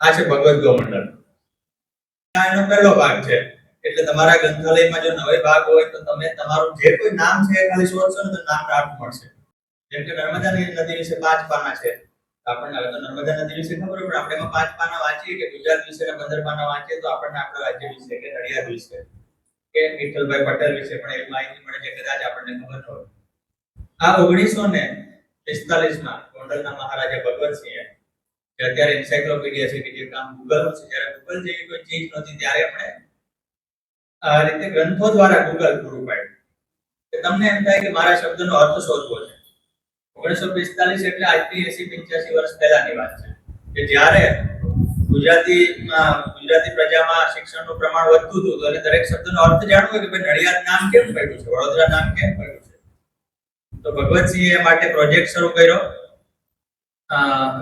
આ છે ભગવત ગોમંડળ આ એનો પહેલો ભાગ છે. એટલે તમારા ગ્રંથાલયમાં જો નવે ભાગ હોય તો તમે તમારું જે કોઈ નામ છે ખાલી શોધશો ને તો નામ રાખ મળશે. જેમ કે નર્મદા નદી વિશે પાંચ પાના છે. આપણને હવે તો નર્મદા નદી વિશે ખબર પણ આપણે એમાં પાંચ પાના વાંચીએ કે ગુજરાત વિશે ને પંદર પાના વાંચીએ તો આપણને આપણા રાજ્ય વિશે કે નડિયાદ વિશે. કે વિઠ્ઠલભાઈ પટેલ વિશે પણ એવી માહિતી મળે છે કદાચ આપણને ખબર હોય. આ ઓગણીસો ને પિસ્તાલીસમાં ગોંડલના મહારાજા ભગવતસિંહે જે અત્યારે એન્સાઇક્લોપીડિયા છે કે જે કામ ગૂગલ છે, જ્યારે ગૂગલ જેવી કોઈ ચીજ નથી, ત્યારે આપણે આ રીતે ગ્રંથો દ્વારા ગૂગલ પૂરું પાડ્યું કે તમને એમ થાય કે મારા શબ્દનો અર્થ શોધવો છે. ઓગણીસો પિસ્તાલીસ એટલે આજથી એસી પંચ્યાસી વર્ષ પહેલાની વાત છે. કે જ્યારે ગુજરાતીમાં, ગુજરાતી પ્રજામાં શિક્ષણનું પ્રમાણ વધતું હતું અને દરેક શબ્દનો અર્થ જાણવો કે ભાઈ નડિયાદ નામ કેમ પડ્યું છે? વડોદરા નામ કેમ પડ્યું છે? તો ભગવતસિંહ એ માટે પ્રોજેક્ટ શરૂ કર્યો.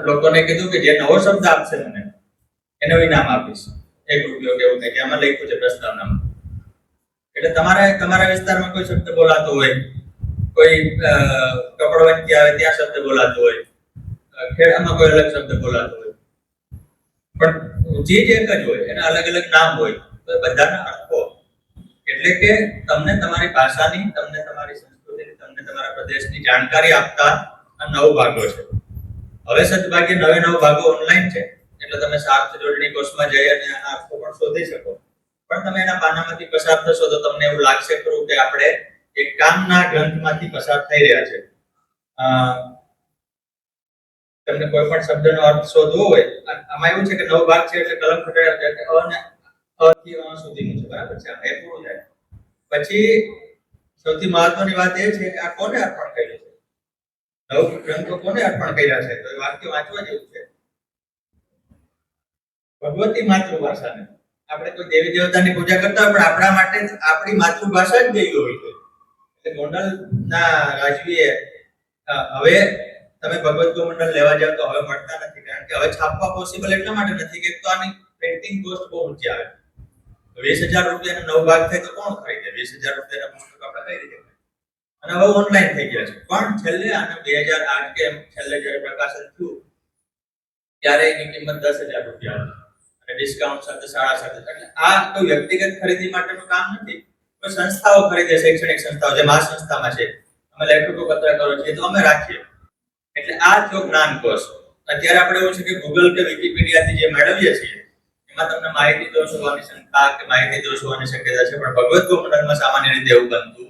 લોકોને કીધું કે જે નવો શબ્દ આપશે મને, એને હું ઇનામ આપીશ. એક રૂપિયો કે એવું કે આમાં લખ્યું છે પ્રસ્તાવનામાં. એટલે તમારે, તમારા વિસ્તારમાં કોઈ શબ્દ બોલાતો હોય, કોઈ કપડવંતી આવે ત્યાં શબ્દ બોલાતો હોય ખેડામાં કોઈ અલગ શબ્દ બોલાતો હોય. પણ ચીજ એક જ હોય, એના અલગ અલગ નામ હોય, તો બધાના અર્થો. એટલે કે તમને તમારી ભાષાની, તમને તમારી સંસ્કૃતિની, તમને તમારા પ્રદેશની જાણકારી આપતા આ નવ ભાગો છે. હવે સદભાગ્ય નવે નવ ભાગો ઓનલાઈન છે. એટલે તમે સાત જોડણી કોર્સમાં જઈ અને આખો પણ શોધી શકો. પણ તમે એના પાનામાંથી પસાર થશો તો તમને એવું લાગશે ખરું કે આપણે એક કામના ગ્રંથમાંથી પસાર થઈ રહ્યા છે. તમને કોઈ પણ શબ્દનો અર્થ શોધવો હોય આમાં એવું છે કે નવ ભાગ છે એટલે કલમ ખટાડ્યા છે કે અ સુધીનું છે. બરાબર છે? એ પૂરું થાય. પછી સૌથી મહત્વની વાત એ છે કે આ કોને અર્પણ કરી ગ્રંથો કોને અર્પણ કર્યા છે. તો એ વાક્ય વાંચવા જેવું છે. ભગવતી માતૃભાષાને. આપણે કોઈ દેવી દેવતાની પૂજા કરતા પણ આપણા માટે આપણી માતૃભાષા જ દેવી હોય છે. એટલે ગોંડલના રાજવીએ હવે તમે ભગવત ગોમંડળ લેવા જાવ તો હવે મળતા નથી. કારણ કે હવે છાપવા પોસિબલ એટલા માટે નથી કે તો આની પ્રિન્ટિંગ કોસ્ટ બહુ ઊંચી આવે. વીસ હજાર રૂપિયાનો નવ ભાગ થાય તો કોણ ખરીદે? વીસ હજાર રૂપિયાના પુસ્તક આપણે કઈ રીતે? અને હવે ઓનલાઈન થઈ ગયા છે. પણ છેલ્લે આને બે હજાર આઠ કે છેલ્લે જ્યારે પ્રકાશન થયું, ત્યારે એની કિંમત દસ હજાર રૂપિયા અને ડિસ્કાઉન્ટ સાથે સાડા સાત હજાર. આ કોઈ વ્યક્તિગત ખરીદી માટેનું કામ નથી. પણ સંસ્થાઓ ખરીદે, શૈક્ષણિક સંસ્થાઓ જે મા સંસ્થામાં છે, અમે લેખકો પત્રકારો છીએ, તો અમે રાખીએ. એટલે આ જો જ્ઞાનકોશ અત્યારે આપણે એવું છે કે ગૂગલ કે વિકિપીડિયાથી જે મેળવીએ છીએ, એમાં તમને માહિતી દોષ હોવાની શંકા કે માહિતી દોષ હોવાની શક્યતા છે, પણ ભગવત ગોમંડળમાં સામાન્ય રીતે એવું બનતું